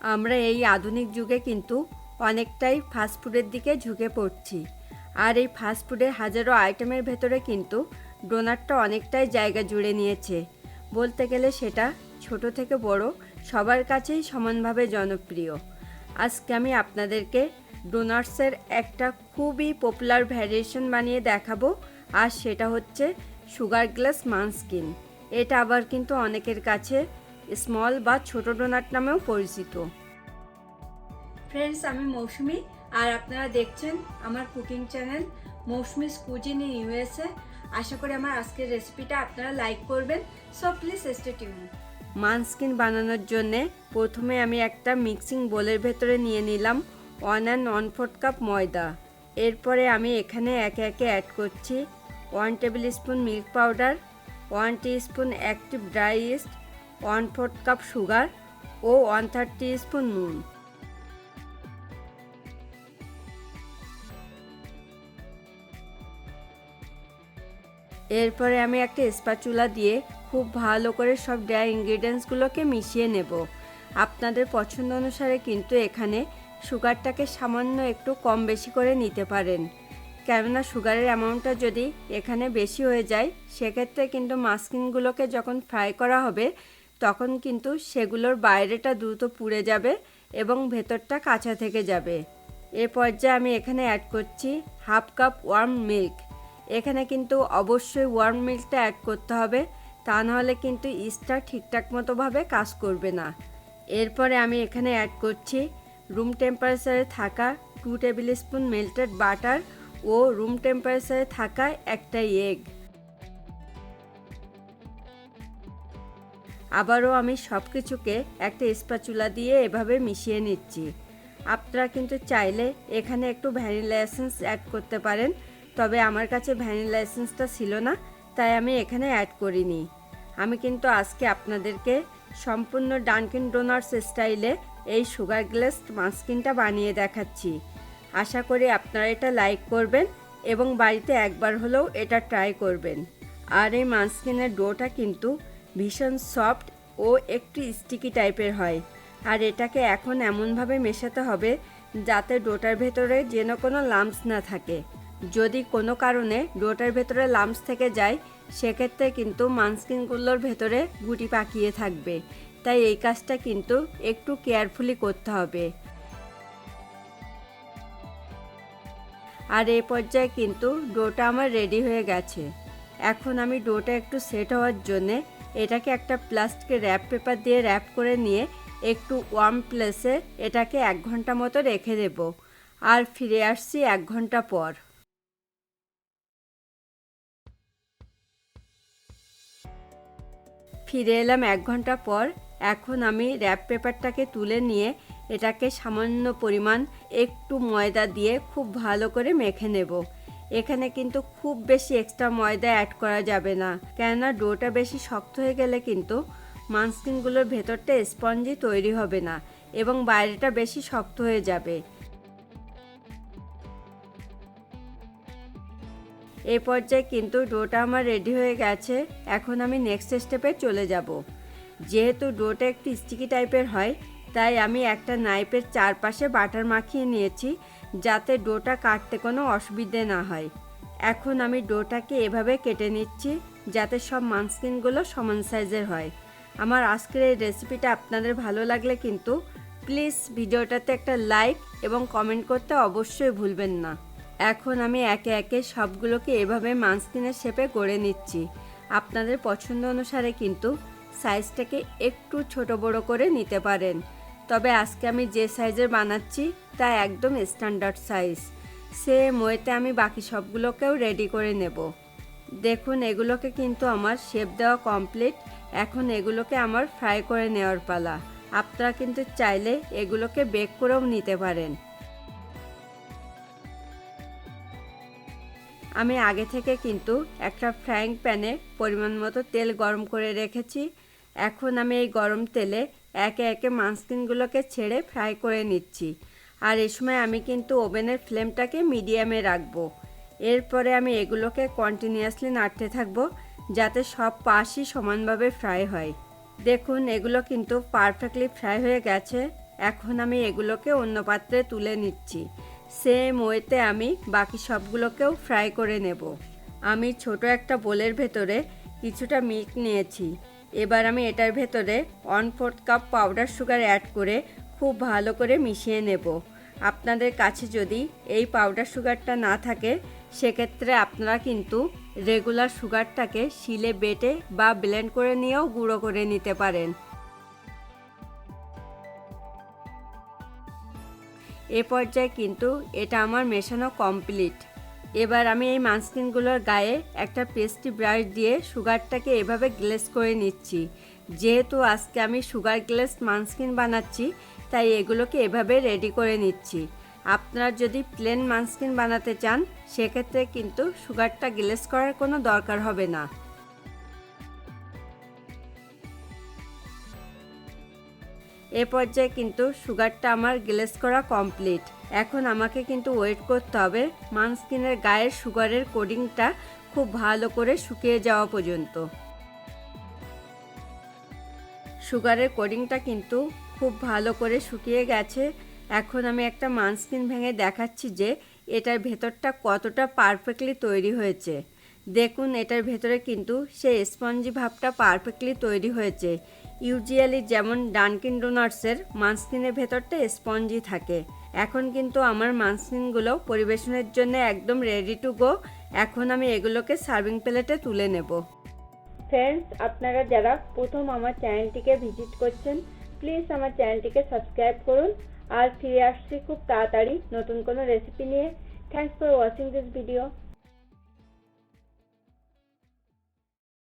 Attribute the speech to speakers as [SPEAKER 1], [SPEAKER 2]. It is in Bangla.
[SPEAKER 1] আমরা এই আধুনিক যুগে কিন্তু অনেকটাই ফাস্টফুডের দিকে ঝুঁকে পড়ছি। আর এই ফাস্টফুডের হাজারো আইটেমের ভেতরে কিন্তু ডোনাটটা অনেকটাই জায়গা জুড়ে নিয়েছে। বলতে গেলে সেটা ছোট থেকে বড়, সবার কাছেই সমানভাবে জনপ্রিয়। আজকে আমি আপনাদেরকে ডোনাটসের একটা খুবই পপুলার ভ্যারিয়েশন বানিয়ে দেখাবো, আর সেটা হচ্ছে সুগার গ্লাস মানস্কিন। এটা আবার কিন্তু অনেকের কাছে স্মল বা ছোট ডোনাট নামেও পরিচিত। ফ্রেন্ডস আমি মৌসুমি আর আপনারা দেখছেন আমার cooking channel Mousumi's cuisine in USA আশা করি আমার আজকের রেসিপিটা আপনারা লাইক করবেন সো প্লিজ স্টে টিউন মানস্কিন বানানোর জন্যে প্রথমে আমি একটা মিক্সিং বোলের ভেতরে নিয়ে নিলাম one and one fourth cup ময়দা। এরপরে আমি এখানে একে একে অ্যাড করছি one table spoon milk powder one spoon active dry yeast one fourth cup sugar ও ওয়ান থার্ড স্পুন নুন। এরপরে আমি একটা স্পাচুলা দিয়ে খুব ভালো করে সব ড্রাই ইনগ্রিডিয়েন্টসগুলোকে মিশিয়ে নেব। আপনাদের পছন্দ অনুসারে কিন্তু এখানে সুগারটাকে সামান্য একটু কম বেশি করে নিতে পারেন। কেননা সুগারের অ্যামাউন্টটা যদি এখানে বেশি হয়ে যায়, সেক্ষেত্রে কিন্তু মাস্কিনগুলোকে যখন ফ্রাই করা হবে তখন কিন্তু সেগুলোর বাইরেটা দ্রুত পুড়ে যাবে এবং ভেতরটা কাঁচা থেকে যাবে। এ পর্যায়ে আমি এখানে অ্যাড করছি হাফ কাপ ওয়ার্ম মিল্ক এখানে কিন্তু অবশ্যই ওয়ার্ম মিল্কটা অ্যাড করতে হবে, তা নাহলে কিন্তু ইস্টটা ঠিকঠাক মতোভাবে কাজ করবে না। এরপরে আমি এখানে অ্যাড করছি রুম টেম্পারেচারে থাকা two table spoon melted butter ও রুম টেম্পারেচারে থাকা একটা এগ আবারও আমি সব কিছুকে একটা স্পাচুলা দিয়ে এভাবে মিশিয়ে নিচ্ছি। আপনারা কিন্তু চাইলে এখানে একটু ভ্যানিলা এসেন্স অ্যাড করতে পারেন, তবে আমার কাছে ভ্যানিলা এসেন্সটা ছিল না, তাই আমি এখানে অ্যাড করিনি। আমি কিন্তু আজকে আপনাদেরকে সম্পূর্ণ ডানকিন ডোনার্স স্টাইলে এই সুগার গ্লেসড মাস্কিনটা বানিয়ে দেখাচ্ছি। আশা করি আপনারা এটা লাইক করবেন এবং বাড়িতে একবার হলেও এটা ট্রাই করবেন। আর এই মাস্কিনের ডোটা কিন্তু ভীষণ সফট ও একটু স্টিকি টাইপের হয়। আর এটাকে এখন এমনভাবে মেশাতে হবে যাতে ডোটার ভেতরে যেন কোনো লাম্পস না থাকে। যদি কোনো কারণে ডোটার ভেতরে লাম্পস থেকে যায়, সেক্ষেত্রে কিন্তু মানস্কিনগুলোর ভেতরে গুটি পাকিয়ে থাকবে। তাই এই কাজটা কিন্তু একটু কেয়ারফুলি করতে হবে। আর এই পর্যায়ে কিন্তু ডোটা আমার রেডি হয়ে গেছে। এখন আমি ডোটা একটু সেট হওয়ার জন্যে এটাকে একটা প্লাস্টিকের র্যাপ পেপার দিয়ে র্যাপ করে নিয়ে একটু ওয়ার্ম প্লেসে এটাকে এক ঘণ্টা মতো রেখে দেব। আর ফিরে আসছি এক ঘণ্টা পর। ফিরে এলাম এক ঘণ্টা পর। এখন আমি র্যাপ পেপারটাকে তুলে নিয়ে এটাকে সামান্য পরিমাণ একটু ময়দা দিয়ে খুব ভালো করে মেখে নেব। এখানে কিন্তু খুব বেশি এক্সট্রা ময়দা অ্যাড করা যাবে না। কেননা ডোটা বেশি শক্ত হয়ে গেলে কিন্তু মানস্কিনগুলোর ভেতরটা স্পঞ্জি তৈরি হবে না এবং বাইরেটা বেশি শক্ত হয়ে যাবে। এই পর্যায়ে কিন্তু ডোটা আমার রেডি হয়ে গেছে। এখন আমি নেক্সট স্টেপে চলে যাব। যেহেতু ডোটা একটু স্টিকি টাইপের হয়, তাই আমি একটা নাইপের চারপাশে বাটার মাখিয়ে নিয়েছি। যাতে ডোটা কাটতে কোনো অসুবিধে না হয়। এখন আমি ডোটাকে এভাবে কেটে নিচ্ছি যাতে সব মানস্কিনগুলো সমান সাইজের হয়। আমার আজকের এই রেসিপিটা আপনাদের ভালো লাগলে কিন্তু প্লিজ ভিডিওটাতে একটা লাইক এবং কমেন্ট করতে অবশ্যই ভুলবেন না। এখন আমি একে একে সবগুলোকে এভাবে মানস্কিনের শেপে গড়ে নিচ্ছি। আপনাদের পছন্দ অনুসারে কিন্তু সাইজটাকে একটু ছোট বড় করে নিতে পারেন। তবে আজকে আমি যে সাইজের বানাচ্ছি, তা একদম স্ট্যান্ডার্ড সাইজ সেম ওয়েতে আমি বাকি সবগুলোকেও রেডি করে নেব। দেখুন, এগুলোকে কিন্তু আমার শেপ দেওয়া কমপ্লিট এখন এগুলোকে আমার ফ্রাই করে নেওয়ার পালা। আপনারা কিন্তু চাইলে এগুলোকে বেক করেও নিতে পারেন। আমি আগে থেকে কিন্তু একটা ফ্রাইং প্যানে পরিমাণ মতো তেল গরম করে রেখেছি। এখন আমি এই গরম তেলে একে একে মানস্কিনগুলোকে ছেড়ে ফ্রাই করে নিচ্ছি। আর এই সময় আমি কিন্তু ওভেনের ফ্লেমটাকে মিডিয়ামে রাখব। এরপরে আমি এগুলোকে কন্টিনিউয়াসলি নাড়তে থাকব, যাতে সব পাশই সমানভাবে ফ্রাই হয়। দেখুন, এগুলো কিন্তু পারফেক্টলি ফ্রাই হয়ে গেছে। এখন আমি এগুলোকে অন্য পাত্রে তুলে নিচ্ছি। সেম ওয়েতে আমি বাকি সবগুলোকেও ফ্রাই করে নেব। আমি ছোট একটা বোলের ভেতরে কিছুটা মিল্ক নিয়েছি। এবার আমি এটার ভেতরে one fourth cup powder sugar add করে খুব ভালো করে মিশিয়ে নেব। আপনাদের কাছে যদি এই পাউডার সুগারটা না থাকে, সেক্ষেত্রে আপনারা কিন্তু রেগুলার সুগারটাকে শিলে বেটে বা ব্লেন্ড করে নিয়েও গুঁড়ো করে নিতে পারেন। এ পর্যায়ে কিন্তু এটা আমার মেশানো কমপ্লিট এবার আমি এই মানস্কিনগুলোর গায়ে একটা পেস্টি ব্রাশ দিয়ে সুগারটাকে এভাবে গ্লেস করে নিচ্ছি। যেহেতু আজকে আমি সুগার গ্লেস মানস্কিন বানাচ্ছি, তাই এগুলোকে এভাবে রেডি করে নিচ্ছি। আপনার যদি প্লেন মানস্কিন বানাতে চান, সেক্ষেত্রে কিন্তু সুগারটা গ্লেস করার কোনো দরকার হবে না। এ পর্যায়ে কিন্তু সুগারটা আমার গ্লেস করা কমপ্লিট। এখন আমাকে কিন্তু ওয়েট করতে হবে। মানস্কিনের গায়ের সুগারের কোডিংটা খুব ভালো করে শুকিয়ে যাওয়া পর্যন্ত। সুগারের কোডিংটা কিন্তু খুব ভালো করে শুকিয়ে গেছে। এখন আমি একটা মানস্কিন ভেঙে দেখাচ্ছি যে এটার ভেতরটা কতটা পারফেক্টলি তৈরি হয়েছে। দেখুন, এটার ভেতরে কিন্তু সেই স্পঞ্জি ভাবটা পারফেক্টলি তৈরি হয়েছে। ইউজুয়ালি যেমন ডানকিন ডোনার্সের মানস্কিনের ভেতরটা স্পঞ্জি থাকে। এখন কিন্তু আমার মানস্কিনগুলো পরিবেশনের জন্য একদম রেডি টু গো এখন আমি এগুলোকে সার্ভিং প্লেটে তুলে নেব। ফ্রেন্ডস আপনারা যারা প্রথম আমার চ্যানেলটিকে ভিজিট করছেন প্লিজ আমার চ্যানেলটিকে সাবস্ক্রাইব করুন। আর ফিরে আসছি খুব তাড়াতাড়ি নতুন কোনো রেসিপি নিয়ে। Thanks for watching this video